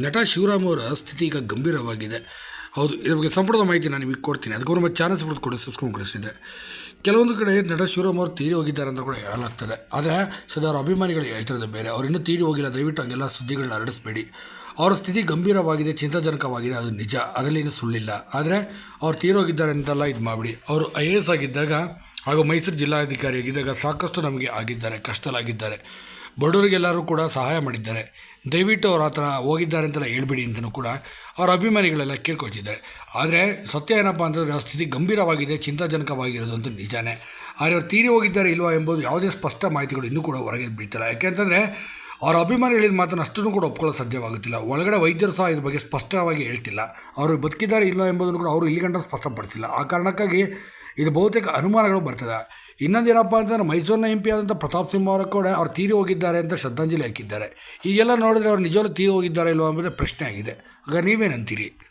ನಟ ಶಿವರಾಮ್ ಅವರ ಸ್ಥಿತಿ ಈಗ ಗಂಭೀರವಾಗಿದೆ. ಹೌದು, ಇದ್ರ ಬಗ್ಗೆ ಸಂಪೂರ್ಣ ಮಾಹಿತಿ ನಾನು ನಿಮಗೆ ಕೊಡ್ತೀನಿ. ಅದಕ್ಕೂ ನಮ್ಮ ಚಾನಲ್ ಸಪೋರ್ಟ್ ಕೊಡಿ ಸಬ್ಸ್ಕ್ರೈಬ್ ಕೊಡಿಸಿದೆ ಕೆಲವೊಂದು ಕಡೆ ನಟ ಶಿವರಾಮ್ ಅವರು ತೀರಿ ಹೋಗಿದ್ದಾರೆ ಅಂತ ಕೂಡ ಹೇಳಲಾಗ್ತದೆ. ಆದರೆ ಸದಾ ಅಭಿಮಾನಿಗಳು ಹೇಳ್ತಿರೋದು ಬೇರೆ. ಅವ್ರು ಇನ್ನೂ ತೀರಿ ಹೋಗಿಲ್ಲ. ದಯವಿಟ್ಟು ಹಂಗೆಲ್ಲ ಸುದ್ದಿಗಳನ್ನ ಹರಡಿಸ್ಬೇಡಿ. ಅವರ ಸ್ಥಿತಿ ಗಂಭೀರವಾಗಿದೆ, ಚಿಂತಾಜನಕವಾಗಿದೆ, ಅದು ನಿಜ. ಅದರಲ್ಲಿ ಏನು ಸುಳ್ಳಿಲ್ಲ. ಆದರೆ ಅವ್ರು ತೀರೋಗಿದ್ದಾರೆ ಅಂತೆಲ್ಲ ಇದು ಮಾಡಿಬಿಡಿ. ಅವರು ಐ ಎ ಎಸ್ ಆಗಿದ್ದಾಗ ಹಾಗೂ ಮೈಸೂರು ಜಿಲ್ಲಾಧಿಕಾರಿಯಾಗಿದ್ದಾಗ ಸಾಕಷ್ಟು ನಮಗೆ ಆಗಿದ್ದಾರೆ, ಕಷ್ಟದಲ್ಲಾಗಿದ್ದಾರೆ. ಬಡವರಿಗೆಲ್ಲರೂ ಕೂಡ ಸಹಾಯ ಮಾಡಿದ್ದಾರೆ. ದಯವಿಟ್ಟು ಅವ್ರ ಹತ್ರ ಹೋಗಿದ್ದಾರೆ ಅಂತೆಲ್ಲ ಹೇಳ್ಬಿಡಿ ಅಂತಲೂ ಕೂಡ ಅವರ ಅಭಿಮಾನಿಗಳೆಲ್ಲ ಕೇಳ್ಕೊಳ್ತಿದ್ದಾರೆ. ಆದರೆ ಸತ್ಯ ಏನಪ್ಪ ಅಂತಂದರೆ, ಆ ಸ್ಥಿತಿ ಗಂಭೀರವಾಗಿದೆ, ಚಿಂತಾಜನಕವಾಗಿರೋದು ಅಂತೂ ನಿಜಾನೇ. ಆದರೆ ಅವ್ರು ತೀರಿ ಹೋಗಿದ್ದಾರೆ ಇಲ್ವಾ ಎಂಬುದು ಯಾವುದೇ ಸ್ಪಷ್ಟ ಮಾಹಿತಿಗಳು ಇನ್ನೂ ಕೂಡ ಹೊರಗೆ ಬಿಡ್ತಾರೆ ಯಾಕೆಂತಂದರೆ ಅವರ ಅಭಿಮಾನಿ ಹೇಳಿದ ಮಾತನ್ನು ಅಷ್ಟನ್ನು ಕೂಡ ಒಪ್ಕೊಳ್ಳೋ ಸಾಧ್ಯವಾಗುತ್ತಿಲ್ಲ. ಒಳಗಡೆ ವೈದ್ಯರು ಸಹ ಇದ್ರ ಬಗ್ಗೆ ಸ್ಪಷ್ಟವಾಗಿ ಹೇಳ್ತಿಲ್ಲ. ಅವರು ಬದುಕಿದ್ದಾರೆ ಇಲ್ಲ ಎಂಬುದನ್ನು ಕೂಡ ಅವರು ಇಲ್ಲಿ ಗಂಟ ಸ್ಪಷ್ಟಪಡಿಸಿಲ್ಲ. ಆ ಕಾರಣಕ್ಕಾಗಿ ಇದು ಬಹುತೇಕ ಅನುಮಾನಗಳು ಬರ್ತದೆ. ಇನ್ನೊಂದು ಏನಪ್ಪ ಅಂತಂದ್ರೆ ಮೈಸೂರಿನ ಎಂ ಪಿ ಆದಂಥ ಪ್ರತಾಪ್ ಸಿಂಹ ಅವರು ಕೂಡ ಅವ್ರು ತೀರಿ ಹೋಗಿದ್ದಾರೆ ಅಂತ ಶ್ರದ್ಧಾಂಜಲಿ ಹಾಕಿದ್ದಾರೆ. ಈಗೆಲ್ಲ ನೋಡಿದ್ರೆ ಅವ್ರು ನಿಜವಾಗ್ಲೂ ತೀರಿ ಹೋಗಿದ್ದಾರೆ ಇಲ್ವಾ ಅಂಬುದೇ ಪ್ರಶ್ನೆ ಆಗಿದೆ. ಆಗ ನೀವೇನಂತೀರಿ?